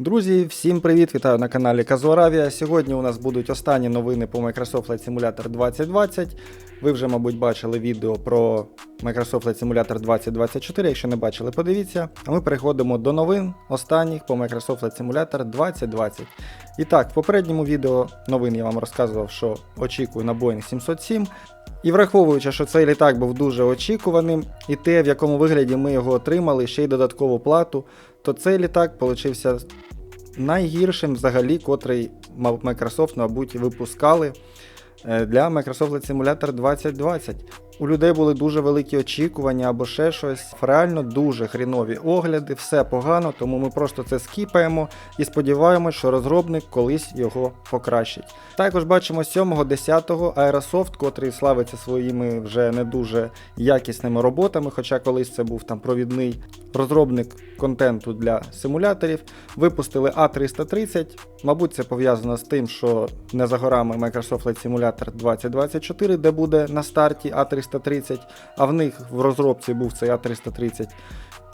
Друзі, всім привіт! Вітаю на каналі Казуаравія. Сьогодні у нас будуть останні новини по Microsoft Flight Simulator 2020. Ви вже, мабуть, бачили відео про Microsoft Flight Simulator 2024. Якщо не бачили, подивіться. А ми переходимо до новин останніх по Microsoft Flight Simulator 2020. І так, в попередньому відео новин я вам розказував, що очікую на Boeing 707. І враховуючи, що цей літак був дуже очікуваним, і те, в якому вигляді ми його отримали, ще й додаткову плату, то цей літак получився найгіршим взагалі, котрий Microsoft, мабуть, випускали для Microsoft Flight Simulator 2020. У людей були дуже великі очікування або ще щось. Реально дуже хрінові огляди, все погано, тому ми просто це скіпаємо і сподіваємось, що розробник колись його покращить. Також бачимо 7-10 Aerosoft, котрий славиться своїми вже не дуже якісними роботами, хоча колись це був там провідний розробник контенту для симуляторів. Випустили A330. Мабуть, це пов'язано з тим, що не за горами Microsoft Flight Simulator 2024, де буде на старті А330, а в них в розробці був цей A330.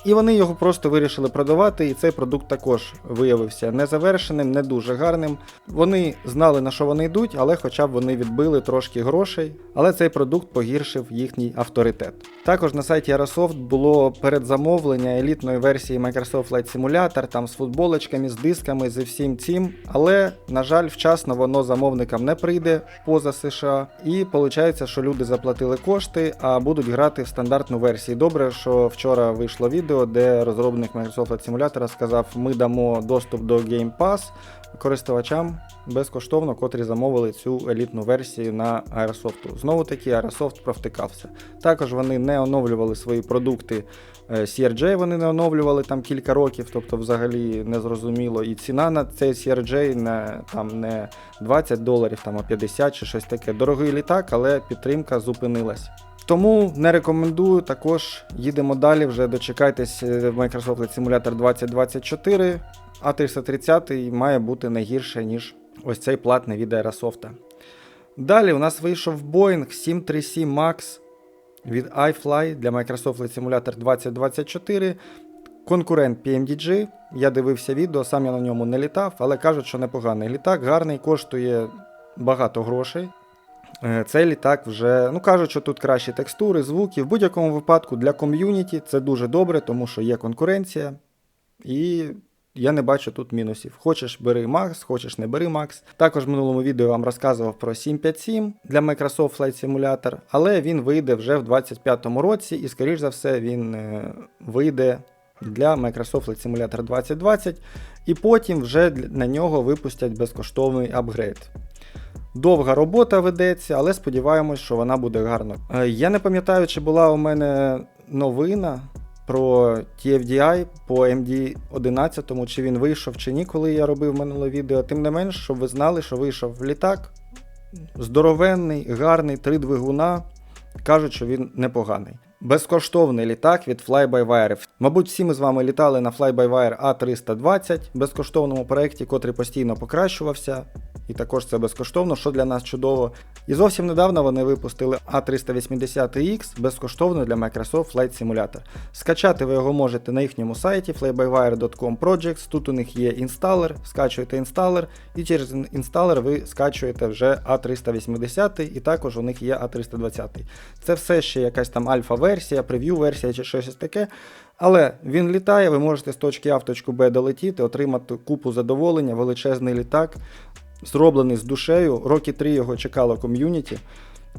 І вони його просто вирішили продавати, і цей продукт також виявився незавершеним, не дуже гарним. Вони знали на що вони йдуть, але хоча б вони відбили трошки грошей, але цей продукт погіршив їхній авторитет. Також на сайті Aerosoft було передзамовлення елітної версії Microsoft Flight Simulator, там з футболочками, з дисками, зі всім цим. Але, на жаль, вчасно воно замовникам не прийде поза США. І виходить, що люди заплатили кошти, а будуть грати в стандартну версію. Добре, що вчора вийшло відео, де розробник Microsoft Flight Simulator сказав, ми дамо доступ до Game Pass користувачам безкоштовно, котрі замовили цю елітну версію на Airsoft. Знову таки, Airsoft провтикався. Також вони не оновлювали свої продукти. е, CRJ вони не оновлювали там кілька років, тобто взагалі не зрозуміло. І ціна на цей CRJ не, там, не 20 доларів, там, а 50 чи щось таке. Дорогий літак, але підтримка зупинилась. Тому не рекомендую. Також їдемо далі. Вже дочекайтесь е, Microsoft Simulator 2024. А 330 має бути не гірше, ніж ось цей платний від Aerosoft. Далі у нас вийшов Boeing 737 MAX від iFly для Microsoft Simulator 2024. Конкурент PMDG. Я дивився відео, сам я на ньому не літав, але кажуть, що непоганий літак, гарний, коштує багато грошей. Е, Цей літак вже, ну кажуть, що тут кращі текстури, звуки. В будь-якому випадку для ком'юніті це дуже добре, тому що є конкуренція. І я не бачу тут мінусів. Хочеш бери Max, хочеш не бери Max. Також в минулому відео я вам розказував про 757 для Microsoft Flight Simulator, але він вийде вже в 2025 році, і, скоріш за все, він е, вийде для Microsoft Flight Simulator 2020, і потім вже на нього випустять безкоштовний апгрейд. Довга робота ведеться, але сподіваємось, що вона буде гарно. Е, Я не пам'ятаю, чи була у мене новина про TFDI по MD11, чи він вийшов чи ні, коли я робив минуле відео. Тим не менш, щоб ви знали, що вийшов літак. Здоровенний, гарний, три двигуна. Кажуть, що він непоганий. Безкоштовний літак від Fly-by-Wire. Мабуть, всі ми з вами літали на Fly-by-Wire A320 безкоштовному проєкті, котрий постійно покращувався. І також це безкоштовно, що для нас чудово. І зовсім недавно вони випустили A380X безкоштовно для Microsoft Flight Simulator. Скачати ви його можете на їхньому сайті flyby.wire.com projects. Тут у них є інсталер, скачуєте інсталер, і через інсталер ви скачуєте вже A380 і також у них є A320. Це все ще якась там альфа-версія, прев'ю-версія чи щось таке. Але він літає, ви можете з точки А в точку Б долетіти, отримати купу задоволення, величезний літак, зроблений з душею. Роки три його чекало ком'юніті.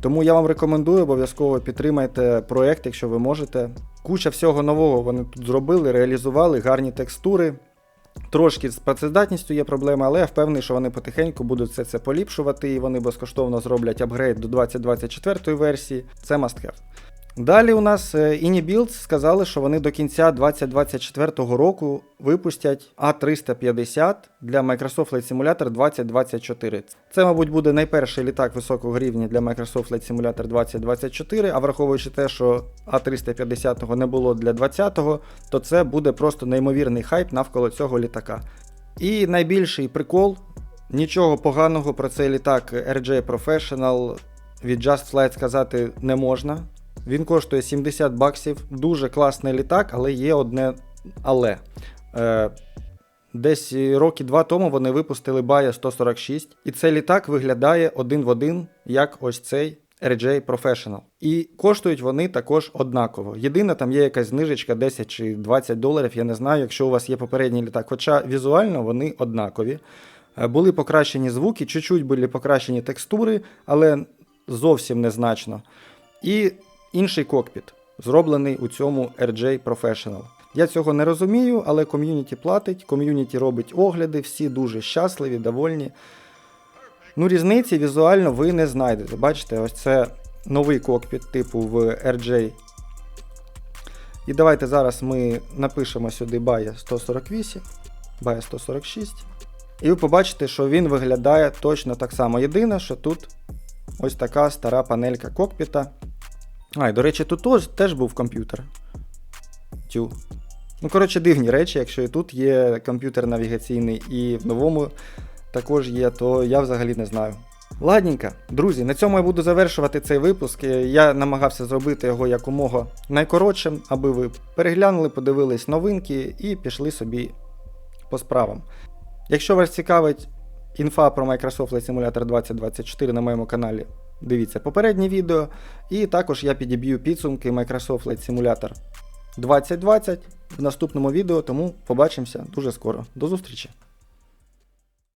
Тому я вам рекомендую обов'язково підтримайте проект, якщо ви можете. Куча всього нового вони тут зробили, реалізували, гарні текстури. Трошки з працездатністю є проблеми, але я впевнений, що вони потихеньку будуть все це поліпшувати і вони безкоштовно зроблять апгрейд до 2024 версії. Це must have. Далі у нас е, InnyBuilds сказали, що вони до кінця 2024 року випустять A350 для Microsoft Flight Simulator 2024. Це, мабуть, буде найперший літак високого рівня для Microsoft Flight Simulator 2024, а враховуючи те, що A350 не було для 20-го, то це буде просто неймовірний хайп навколо цього літака. І найбільший прикол, нічого поганого про цей літак RJ Professional від Just Flight сказати не можна. Він коштує 70 баксів, дуже класний літак, але є одне але. Е, Десь роки два тому вони випустили Baja 146, і цей літак виглядає один в один, як ось цей RJ Professional. І коштують вони також однаково. Єдине, там є якась знижечка 10 чи 20 доларів, я не знаю, якщо у вас є попередній літак. Хоча візуально вони однакові. Е, Були покращені звуки, чуть-чуть були покращені текстури, але зовсім незначно. І інший кокпіт, зроблений у цьому RJ Professional. Я цього не розумію, але ком'юніті платить, ком'юніті робить огляди, всі дуже щасливі, довольні. Ну, різниці візуально ви не знайдете. Бачите, ось це новий кокпіт типу в RJ. І давайте зараз ми напишемо сюди Baja 148, Baja 146. І ви побачите, що він виглядає точно так само. Єдине, що тут ось така стара панелька кокпіта. А, і до речі, тут теж, був комп'ютер. Тю. Ну, коротше, дивні речі, якщо і тут є комп'ютер навігаційний, і в новому також є, то я взагалі не знаю. Ладненько, друзі, на цьому я буду завершувати цей випуск. Я намагався зробити його якомога найкоротшим, аби ви переглянули, подивились новинки і пішли собі по справам. Якщо вас цікавить інфа про Microsoft Flight Simulator 2024 на моєму каналі, дивіться попереднє відео. І також я підіб'ю підсумки Microsoft Flight Simulator 2020 в наступному відео, тому побачимося дуже скоро. До зустрічі!